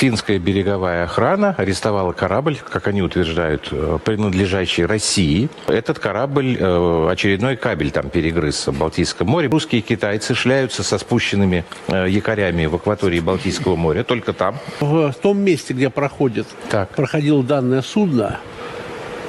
Финская береговая охрана арестовала корабль, как они утверждают, э, принадлежащий России. Этот корабль, э, очередной кабель там перегрыз в Балтийском море. Русские и китайцы шляются со спущенными э, якорями в акватории Балтийского моря, только там. В том месте, где проходит, Так. проходило данное судно,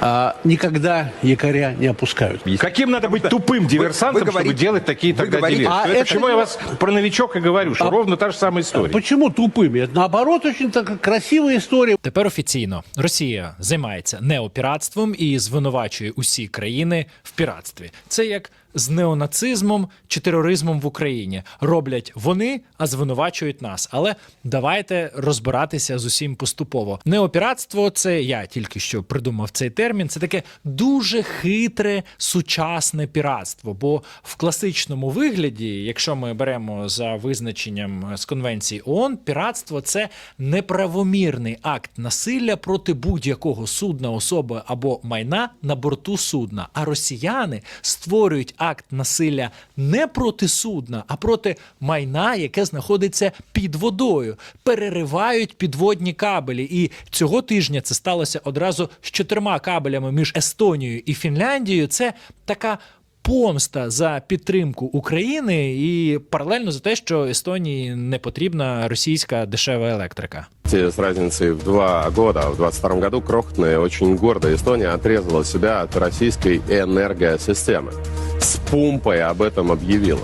а, никогда якоря не опускают. Каким надо быть тупым диверсантом, вы говорите- чтобы делать такие вы тогда говорите- диверсии? А Это это- почему я вас про новичок и говорю, что А- ровно та же самая история. Почему тупыми? Это, наоборот, очень так красивая история. Тепер офіційно Росія займається неопіратством і звинувачує усі країни в піратстві. Це як з неонацизмом чи тероризмом в Україні. Роблять вони, а звинувачують нас. Але давайте розбиратися з усім поступово. Неопіратство це я тільки що придумав цей термін. Це таке дуже хитре сучасне піратство. Бо в класичному вигляді, якщо ми беремо за визначенням з конвенції ООН, піратство це неправомірний акт насилля проти будь-якого судна, особи або майна на борту судна. А росіяни створюють акт насилля не проти судна, а проти майна, яке знаходиться під водою, переривають підводні кабелі. І цього тижня це сталося одразу з чотирма кабелями між Естонією і Фінляндією. Це така. Помста за підтримку України і паралельно за те, що Естонії не потрібна російська дешева електрика. С разницей в два года. В 22 году крохотная, очень гордая Эстония отрезала себя от российской энергосистемы. С пумпой об этом объявила.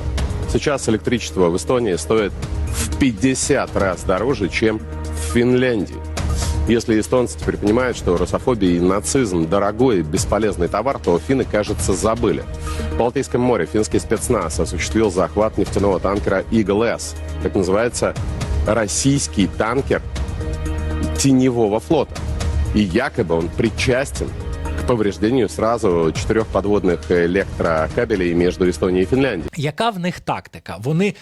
Сейчас электричество в Эстонии стоит в 50 раз дороже, чем в Финляндии. Если эстонцы теперь понимают, что русофобия и нацизм – дорогой и бесполезный товар, то финны, кажется, забыли. В Балтийском море финский спецназ осуществил захват нефтяного танкера «Игл-С». Так называется российский танкер теневого флота. И якобы он причастен к повреждению сразу четырех подводных электрокабелей между Эстонией и Финляндией. Яка в них тактика? Вони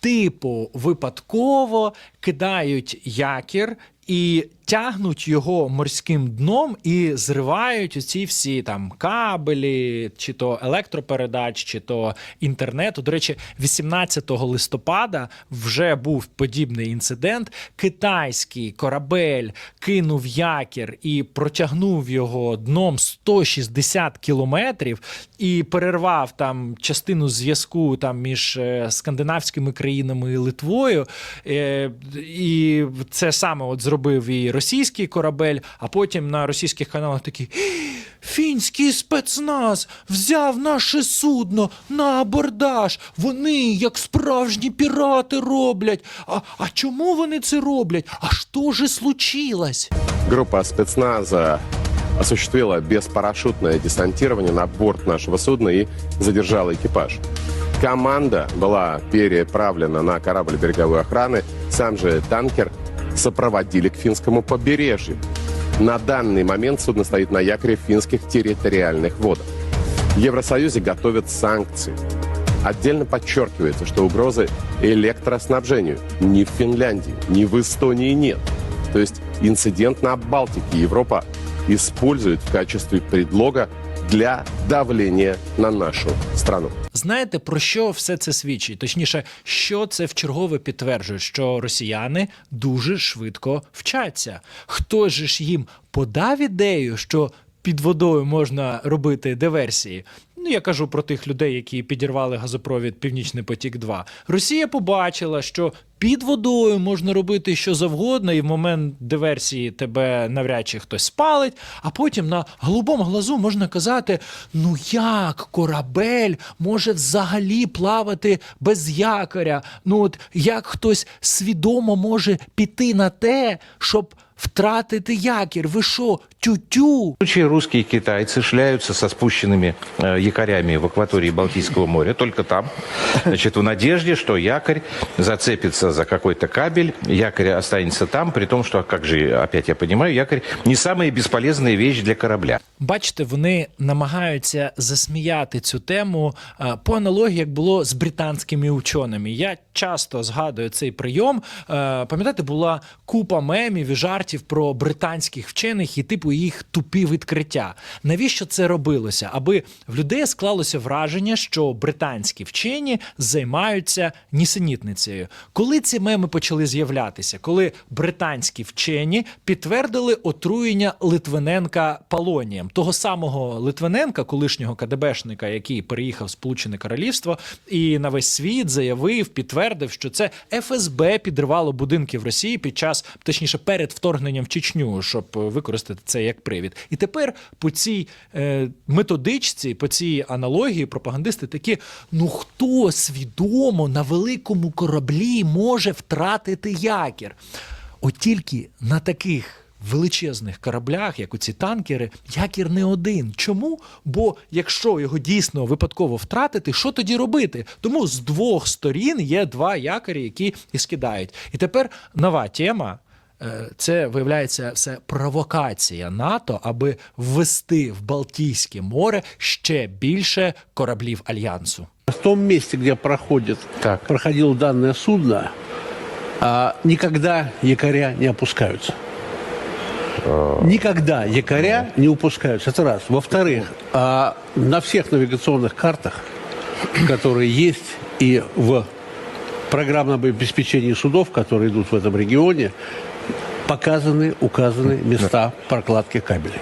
типу випадково кидають якір і тягнуть його морським дном і зривають оці всі там кабелі, чи то електропередач, чи то інтернету. До речі, 18 листопада вже був подібний інцидент. Китайський корабель кинув якір і протягнув його дном 160 кілометрів і перервав там частину зв'язку там між е, скандинавськими країнами і Литвою. Е, І це саме от зробив і російський корабель, а потім на російських каналах такі. Фінський спецназ взяв наше судно на абордаж. Вони, як справжні пірати, роблять. А, а чому вони це роблять? А що же случилось? Группа спецназа осуществила беспарашютное десантирование на борт нашего судна и задержала экипаж. Команда была переправлена на корабль береговой охраны. Сам же танкер сопроводили к финскому побережью. На данный момент судно стоит на якоре в финских территориальных водах. В Евросоюзе готовят санкции. Отдельно подчеркивается, что угрозы электроснабжению ни в Финляндии, ни в Эстонии нет. То есть инцидент на Балтике Европа использует в качестве предлога для давлення на нашу страну. Знаєте, про що все це свідчить? Точніше, що це в чергове підтверджує, що росіяни дуже швидко вчаться. Хто ж їм подав ідею, що під водою можна робити диверсії? Ну, я кажу про тих людей, які підірвали газопровід Північний потік 2 Росія побачила, що під водою можна робити що завгодно, і в момент диверсії тебе навряд чи хтось спалить. А потім на голубому глазу можна казати: ну як корабель може взагалі плавати без якоря? Ну от як хтось свідомо може піти на те, щоб втратити якір? Ви що, тю-тю? В случае русские и китайцы шляются со спущенными э, якорями в акватории Балтийского моря, только там, значит, в надежде, что якорь зацепится за какой-то кабель, якорь останется там, при том, что, как же, опять я понимаю, якорь не самая бесполезная вещь для корабля. Бачите, вони намагаються засміяти цю тему е, по аналогії, як було з британськими ученими. Я часто згадую цей прийом. Е, Пам'ятаєте, була купа мемів і жартів фактів про британських вчених і типу їх тупі відкриття. Навіщо це робилося? Аби в людей склалося враження, що британські вчені займаються нісенітницею. Коли ці меми почали з'являтися, коли британські вчені підтвердили отруєння Литвиненка полонієм, того самого Литвиненка, колишнього КДБшника, який переїхав в Сполучене Королівство, і на весь світ заявив, підтвердив, що це ФСБ підривало будинки в Росії під час, точніше, перед вторгненням в Чечню, щоб е, використати це як привід. І тепер по цій е, методичці, по цій аналогії, пропагандисти такі: ну хто свідомо на великому кораблі може втратити якір? От тільки на таких. Величезних кораблях, як оці танкери, якір не один. Чому? Бо якщо його дійсно випадково втратити, що тоді робити? Тому з двох сторін є два якорі, які і скидають. І тепер нова тема. Е, Це виявляється все провокація НАТО, аби ввести в Балтійське море ще більше кораблів альянсу. В том месте, где проходит, Так. проходило данное судно, а, никогда якоря не опускаются. Никогда якоря не упускаются. Это раз. Во-вторых, а, на всех навигационных картах, которые есть и в программном обеспечении судов, которые идут в этом регионе, показаны, указаны места прокладки кабелей.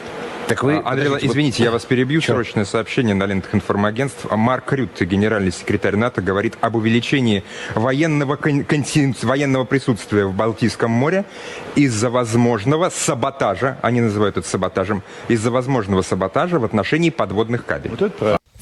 Так вы, А, Андрей, подождите, вот- извините, я вас перебью. Срочное сообщение на лентах информагентств. А Марк Рютте, генеральный секретарь НАТО, говорит об увеличении военного, кон- контин- военного присутствия в Балтийском море из-за возможного саботажа, они называют это саботажем, из-за возможного саботажа в отношении подводных кабелей.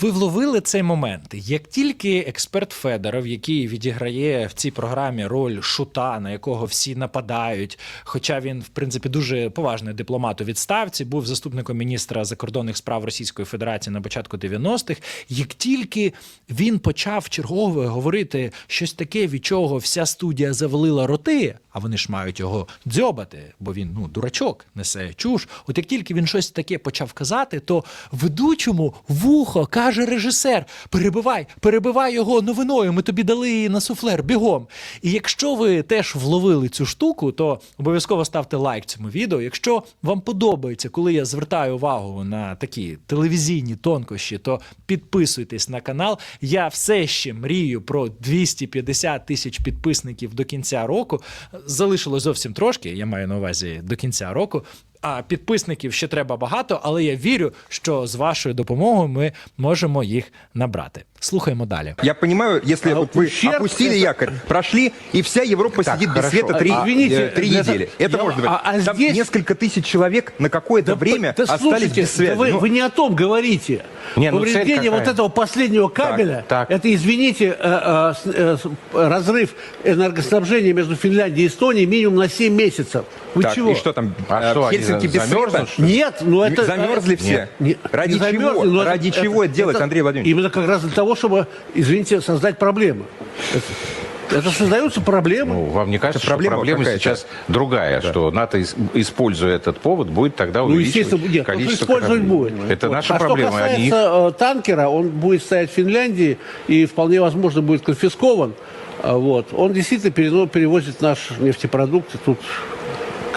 Ви вловили цей момент. Як тільки експерт Федоров, який відіграє в цій програмі роль шута, на якого всі нападають, хоча він, в принципі, дуже поважний дипломат у відставці, був заступником міністра закордонних справ Російської Федерації на початку 90-х, як тільки він почав чергове говорити щось таке, від чого вся студія завалила роти, а вони ж мають його дзьобати, бо він ну дурачок несе чуш. От як тільки він щось таке почав казати, то ведучому вухо каже режисер: перебивай, перебивай його новиною. Ми тобі дали її на суфлер бігом. І якщо ви теж вловили цю штуку, то обов'язково ставте лайк цьому відео. Якщо вам подобається, коли я звертаю увагу на такі телевізійні тонкощі, то підписуйтесь на канал. Я все ще мрію про 250 тисяч підписників до кінця року. Залишилось зовсім трошки. Я маю на увазі до кінця року. А підписників ще треба багато, але я вірю, що з вашою допомогою ми можемо їх набрати. Слухаємо далі. Я понимаю, если А вот вы ущерб опустили это- якорь, прошли, и вся Европа Так, сидит без хорошо. света три, А, извините, э, три это- недели. Это я- может быть. а- а Там здесь- несколько тысяч человек на какое-то время да остались слушайте, без связи. да вы, Ну, вы не о том говорите. Не, ну цель Повреждение какая? вот этого последнего кабеля, так. это, извините, э, э, с- э, с- разрыв энергоснабжения между Финляндией и Эстонией минимум на 7 месяцев. Вы так, чего? и что там? А э, что, в они Хельсинки за- без замерзнут, что ли? Нет, ну это... Замерзли все? не- Ради не чего? замерзли, но Ради чего это делать, Андрей Владимирович? Именно как раз для того, чтобы, извините, создать проблемы. Это, это создаются проблемы. Ну, вам не кажется, Это проблема что проблема сейчас другая, что НАТО, ис- используя этот повод, будет тогда Ну, увеличивать естественно, нет, ну, количество использовать кораблей? будет. Это Вот. наша а проблема, что а касается э, танкера, он будет стоять в Финляндии и вполне возможно будет конфискован. А, Вот. Он действительно перевозит наш нефтепродукт. И Тут,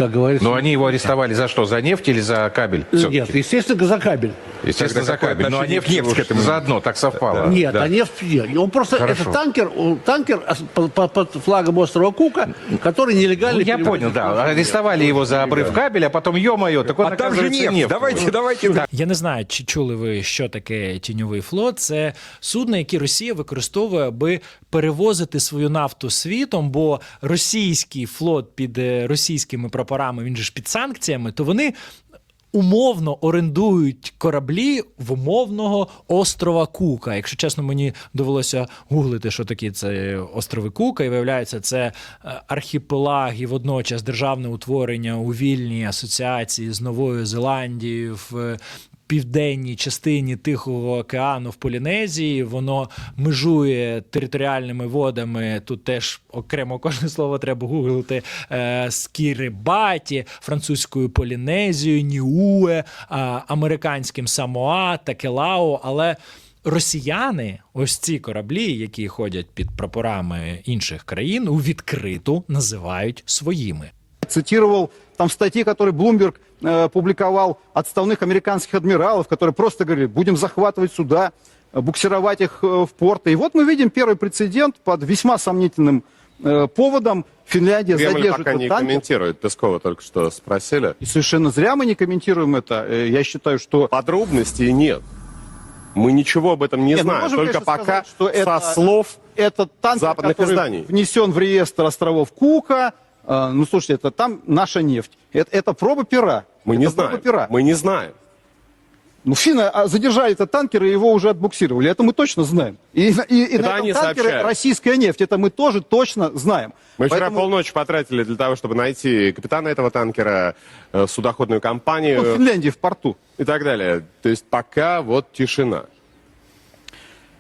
как говорится... Но они его арестовали за что? За нефть или за кабель? Нет, естественно, за кабель. Естественно, Тогда за какое кабель. Но а отношение нефть, нефть к этому? заодно, так совпало. Нет, да. а нефть нет. Он просто, Хорошо. это танкер, он- танкер ос- по- по- под флагом острова Кука, который нелегально Ну, я перевозит понял, да. нашу нефть. Арестовали его за обрыв кабеля, а потом, ё-моё, так он, А там же оказывается, нефть. Давайте, давайте. Я не знаю, чи чули ви, що таке тіньовий флот. Це судно, яке Росія використовує, аби перевозити свою нафту світом, бо російський флот під е, російськими прапорами, він же ж під санкціями, то вони. Умовно орендують кораблі в умовного острова Кука. Якщо чесно, мені довелося гуглити, що такі це острови Кука, і виявляється, це е, архіпелаг і водночас державне утворення у вільній асоціації з Новою Зеландією в південній частині Тихого океану в Полінезії. Воно межує територіальними водами. Тут теж окремо кожне слово треба гуглити е, з Кірибаті, французькою Полінезією, Ніуе, американським Самоа, Такелао. Але росіяни, ось ці кораблі, які ходять під прапорами інших країн, у відкриту називають своїми. Цитировал там статьи, которые Блумберг э, публиковал отставных американских адмиралов, которые просто говорили, будем захватывать суда, буксировать их э, в порты. И вот мы видим первый прецедент под весьма сомнительным э, поводом. Финляндия Кремль задерживает пока не танкер. комментирует. Пескова только что спросили. И совершенно зря мы не комментируем это. Э, Я считаю, что Подробностей нет. Мы ничего об этом не Нет, знаем. можем, Только конечно, пока сказать, что со это- слов этот танкер, западных изданий. внесен в реестр островов Кука, э, ну, слушайте, это там наша нефть. Это, это проба пера. мы это не знаем. пера. Мы не знаем. Ну, финны а, задержали этот танкер и его уже отбуксировали. Это мы точно знаем. И, и- и Это на этом танкере сообщают. российская нефть. Это мы тоже точно знаем. Мы вчера Поэтому, полночи потратили для того, чтобы найти капитана этого танкера, э, судоходную компанию ну, в Финляндии в порту. и так далее. То есть пока вот тишина.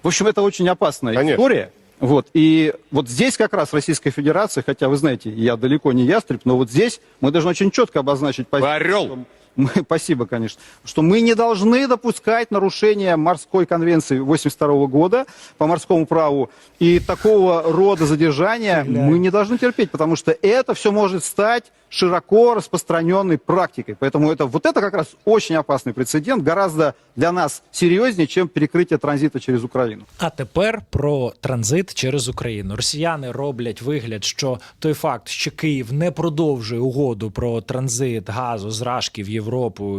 В общем, это очень опасная Конечно. история. Вот. И вот здесь как раз Российская Федерация, хотя вы знаете, я далеко не ястреб, но вот здесь мы должны очень четко обозначить позицию. орел. что мы- спасибо, конечно. Что мы не должны допускать нарушения морской конвенции 82 года по морскому праву. И такого рода задержания мы не должны терпеть, потому что это все может стать широко распространенной практикой. Поэтому это, вот это как раз очень опасный прецедент, гораздо для нас серьезнее, чем перекрытие транзита через Украину. А тепер про транзит через Україну. Росіяни роблять вигляд, що той факт, що Київ не продовжує угоду про транзит газу з Рашки в Європу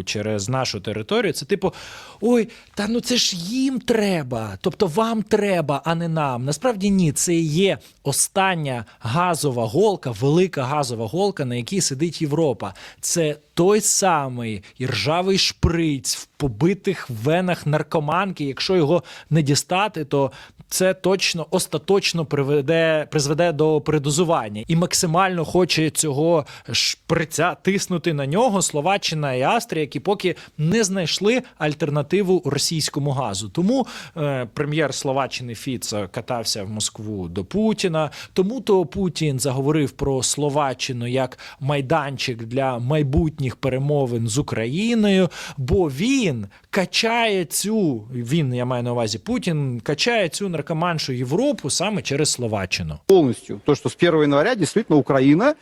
через нашу територію, це типу: ой, та ну це ж їм треба, тобто вам треба, а не нам. Насправді ні, це є остання газова голка, велика газова голка, на якій сидить Європа. Це той самий іржавий шприць в побитих венах наркоманки. Якщо його не дістати, то це точно остаточно приведе, призведе до передозування. І максимально хоче цього шприця тиснути на нього Словаччина і Австрія, які поки не знайшли альтернативу російському газу. Тому е, прем'єр Словаччини Фіцо катався в Москву до Путіна. Тому то Путін заговорив про Словаччину як майданчик для майбутніх перемовин з Україною, бо він качає цю він, я маю на увазі Путін, качає цю наркоманшу Європу саме через Словаччину. полностью то, что с 1 января действительно Украина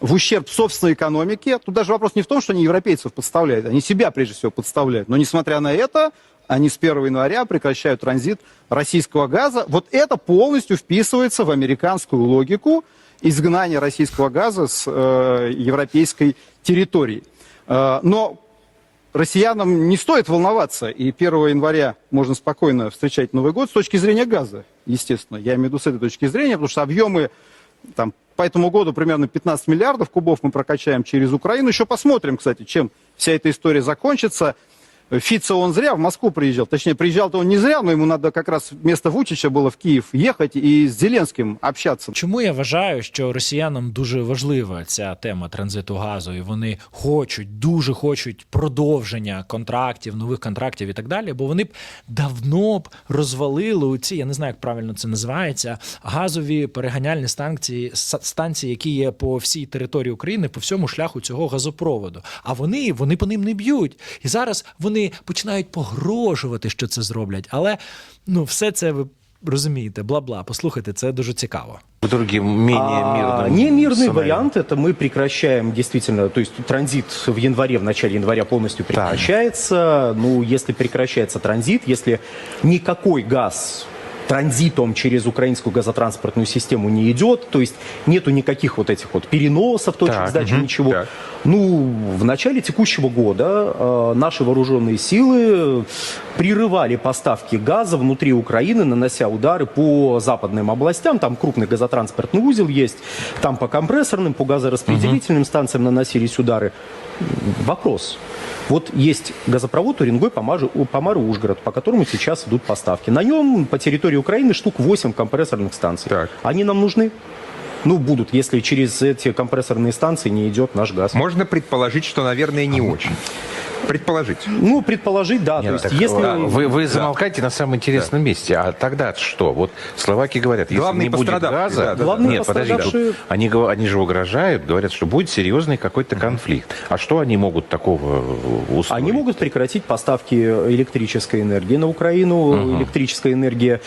в ущерб собственной экономике, тут даже вопрос не в том, что они европейцев подставляют, они себя прежде всего подставляют, но несмотря на это, они с 1 января прекращают транзит российского газа. Вот это полностью вписывается в американскую логику Изгнания российского газа с э, европейской территории. Э, но россиянам не стоит волноваться, и 1 января можно спокойно встречать Новый год с точки зрения газа, естественно. Я имею в виду с этой точки зрения, потому что объемы там, по этому году примерно 15 миллиардов кубов мы прокачаем через Украину. Еще посмотрим, кстати, чем вся эта история закончится. Фица он зря в Москву приезжал. Точнее, приезжал-то он не зря, но ему надо как раз вместо Вучича было в Киев ехать и с Зеленским общаться. Чому я вважаю, що росіянам дуже важлива ця тема транзиту газу, і вони хочуть, дуже хочуть продовження контрактів, нових контрактів і так далі, бо вони б давно б розвалили у ці, я не знаю, як правильно це називається, газові переганяльні станції, станції, які є по всій території України, по всьому шляху цього газопроводу. А вони, вони по ним не б'ють. І зараз вони починають погрожувати, що це зроблять. Але ну, все це ви розумієте, бла-бла. Послухайте, це дуже цікаво. К другим менее А, мирным Не мирный сценариям. вариант, это мы прекращаем действительно, то есть транзит в январе, в начале января полностью прекращается. Ну, если прекращается транзит, если никакой газ транзитом через украинскую газотранспортную систему не идет, то есть нету никаких вот этих вот переносов, точек Так, сдачи, мгм, ничего. так. Ну, в начале текущего года э, наши вооруженные силы прерывали поставки газа внутри Украины, нанося удары по западным областям. Там крупный газотранспортный узел есть, там по компрессорным, по газораспределительным станциям наносились удары. Вопрос. Вот есть газопровод Уренгой, Помажи- Помар и Ужгород, по которому сейчас идут поставки. На нем по территории Украины штук 8 компрессорных станций. Так. Они нам нужны? Ну, будут, если через эти компрессорные станции не идет наш газ. Можно предположить, что, наверное, не очень. Предположить. Ну, предположить, да. то Нет, есть, так, если... а, вы, вы замолкаете на самом интересном месте. А тогда что? Вот словаки говорят, если Главные не будет газа... да, да, Главные Нет, подождите, пострадавшие- тут они, они же угрожают, говорят, что будет серьезный какой-то конфликт. А что они могут такого э, устроить? Они могут прекратить поставки электрической энергии на Украину. Электрическая энергия.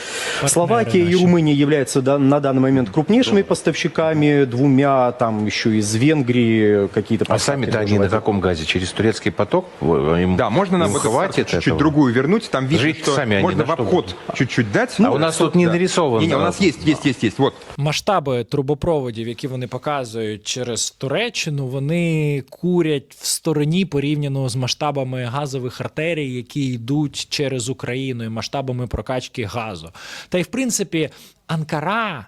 Словакия и. Румыния являются да, на данный момент крупнейшими поставщиками, двумя там еще из Венгрии какие-то А поставки сами-то тоже они на каком газе? Через турецкий поток? Э, Им Да, можно нам им вот эту хватит карту чуть-чуть этого? другую вернуть. Там видно, Жить что сами они можно на в что обход чуть-чуть дать. А у нас тут не нарисовано. Не, не, у нас есть, есть, есть, есть. Вот. Масштаби трубопроводів, які вони показують через Туреччину, вони курять в стороні порівняно з масштабами газових артерій, які йдуть через Україну, і масштабами прокачки газу. Та й в принципі, Анкара.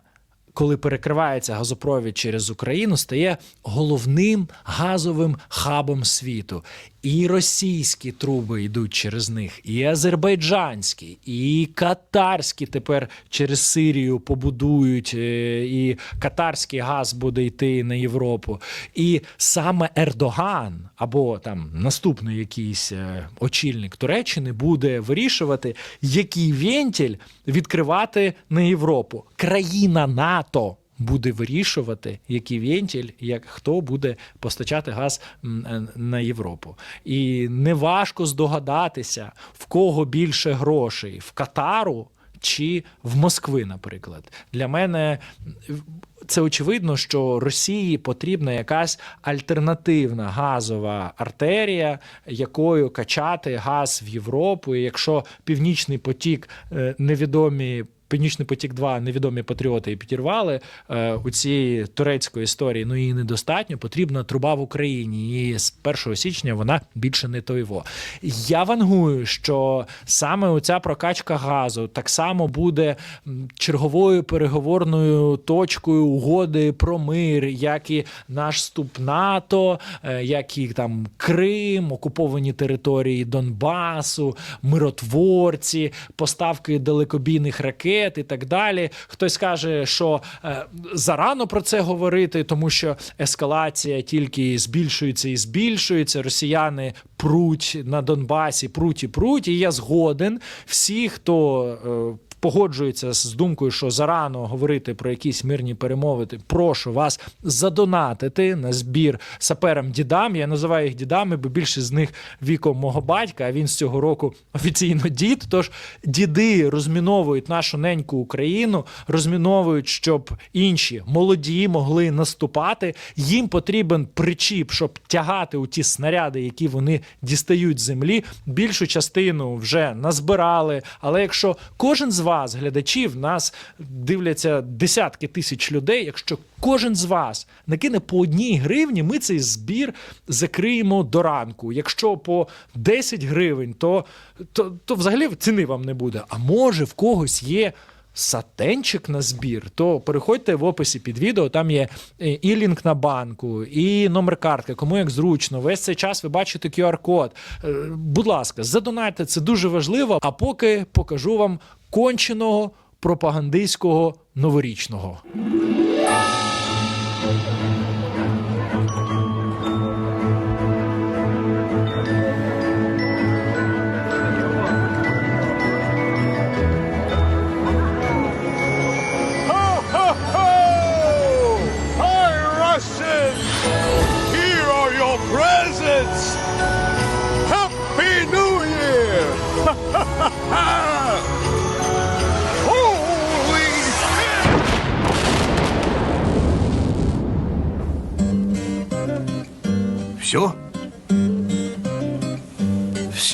Коли перекривається газопровід через Україну, стає головним газовим хабом світу. І російські труби йдуть через них, і азербайджанські, і катарські тепер через Сирію побудують, е, і катарський газ буде йти на Європу. І саме Ердоган або там наступний якийсь е, очільник Туреччини буде вирішувати, який вентиль відкривати на Європу. Країна НАТО буде вирішувати, який вентіль, як хто буде постачати газ е, на Європу. І неважко здогадатися, в кого більше грошей в Катару чи в Москви, наприклад. Для мене це очевидно, що Росії потрібна якась альтернативна газова артерія, якою качати газ в Європу. І якщо Північний потік е, невідомі. Північний потік 2 невідомі патріоти і підірвали е, у цієї турецької історії. Ну її недостатньо. Потрібна труба в Україні. І з 1 січня вона більше не тойво. Я вангую, що саме оця прокачка газу так само буде черговою переговорною точкою угоди про мир, як і наш вступ НАТО, е, як і там Крим, окуповані території Донбасу, миротворці, поставки далекобійних ракет і так далі. Хтось каже, що е, зарано про це говорити, тому що ескалація тільки збільшується і збільшується. Росіяни пруть на Донбасі, пруть і пруть. І я згоден. Всі, хто. Погоджується з думкою, що зарано говорити про якісь мирні перемови. Прошу вас задонатити на збір саперам дідам. Я називаю їх дідами, бо більшість з них віком мого батька. А він з цього року офіційно дід. Тож діди розміновують нашу неньку Україну, розміновують, щоб інші молоді могли наступати. Їм потрібен причіп, щоб тягати у ті снаряди, які вони дістають з землі. Більшу частину вже назбирали. Але якщо кожен з вас, глядачів, нас дивляться десятки тисяч людей, якщо кожен з вас накине по одній гривні, ми цей збір закриємо до ранку. Якщо по 10 гривень, то, то, то взагалі ціни вам не буде. А може в когось є. Сатенчик на збір, то переходьте в описі під відео. Там є е, і лінк на банку, і номер картки. Кому як зручно. Весь цей час ви бачите QR-код. Е, Будь ласка, задонайте, це дуже важливо. А поки покажу вам конченого пропагандистського новорічного.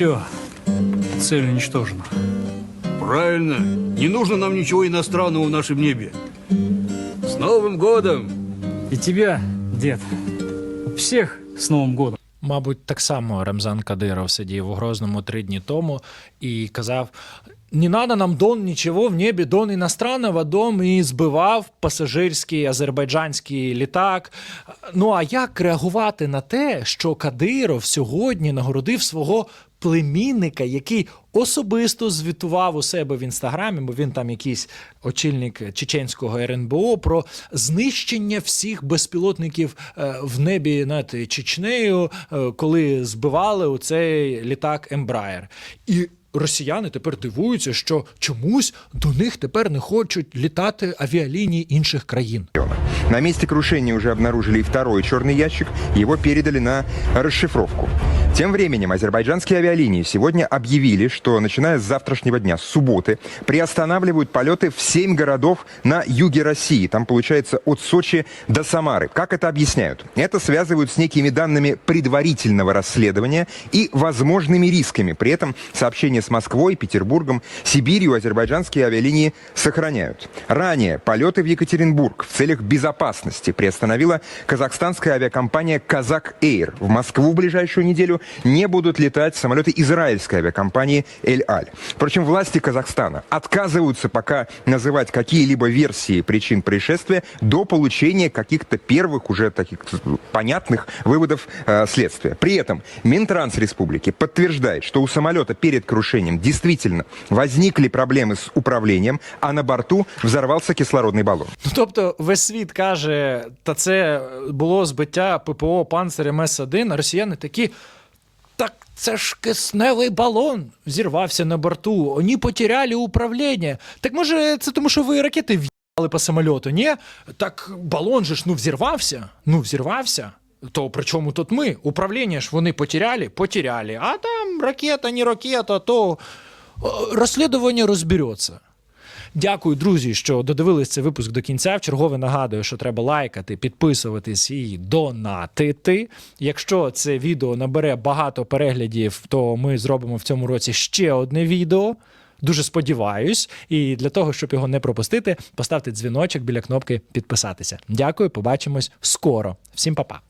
Все. Цель уничтожена. Правильно. Не нужно нам ничего иностранного в нашем небе. С Новым годом! И тебя, дед. Всех с Новым годом. Мабуть, так само Рамзан Кадиров сидів у Грозному три дні тому і казав: не надо нам дон нічого в небі, дон іностранного дом і збивав пасажирський азербайджанський літак. Ну а як реагувати на те, що Кадиров сьогодні нагородив свого племінника, який особисто звітував у себе в інстаграмі, бо він там якийсь очільник чеченського РНБО про знищення всіх безпілотників е, в небі над Чечнею, е, коли збивали у цей літак Ембраєр. І росіяни тепер дивуються, що чомусь до них тепер не хочуть літати авіалінії інших країн. На месте крушения уже обнаружили и второй черный ящик, его передали на расшифровку. Тем временем азербайджанские авиалинии сегодня объявили, что начиная с завтрашнего дня, с субботы, приостанавливают полеты в семь городов на юге России. Там, получается, от Сочи до Самары. Как это объясняют? Это связывают с некими данными предварительного расследования и возможными рисками. При этом сообщения с Москвой, Петербургом, Сибирью азербайджанские авиалинии сохраняют. Ранее полеты в Екатеринбург в целях безопасности приостановила казахстанская авиакомпания «Казак Эйр». В Москву в ближайшую неделю не будут летать самолеты израильской авиакомпании «Эль-Аль». Впрочем, власти Казахстана отказываются пока называть какие-либо версии причин происшествия до получения каких-то первых уже таких понятных выводов э, следствия. При этом Минтранс республики подтверждает, что у самолета перед крушением действительно возникли проблемы с управлением, а на борту взорвался кислородный баллон. Ну тобто, весь світ каже, та це було збиття ППО панцирем С-1, а росіяни такі. Так це ж кисневий балон зірвався на борту. Вони потеряли управління. Так може, це тому, що ви ракети в'їхали по самольоту? Ні? Так балон же ж ну взірвався. Ну, взірвався. То при чому тут ми? Управління ж вони потеряли? Потеряли. А там ракета, не ракета, то е, розслідування розбереться. Дякую, друзі, що додивились цей випуск до кінця. В чергове нагадую, що треба лайкати, підписуватись і донатити. Якщо це відео набере багато переглядів, то ми зробимо в цьому році ще одне відео. Дуже сподіваюсь, і для того, щоб його не пропустити, поставте дзвіночок біля кнопки підписатися. Дякую, побачимось скоро. Всім па-па.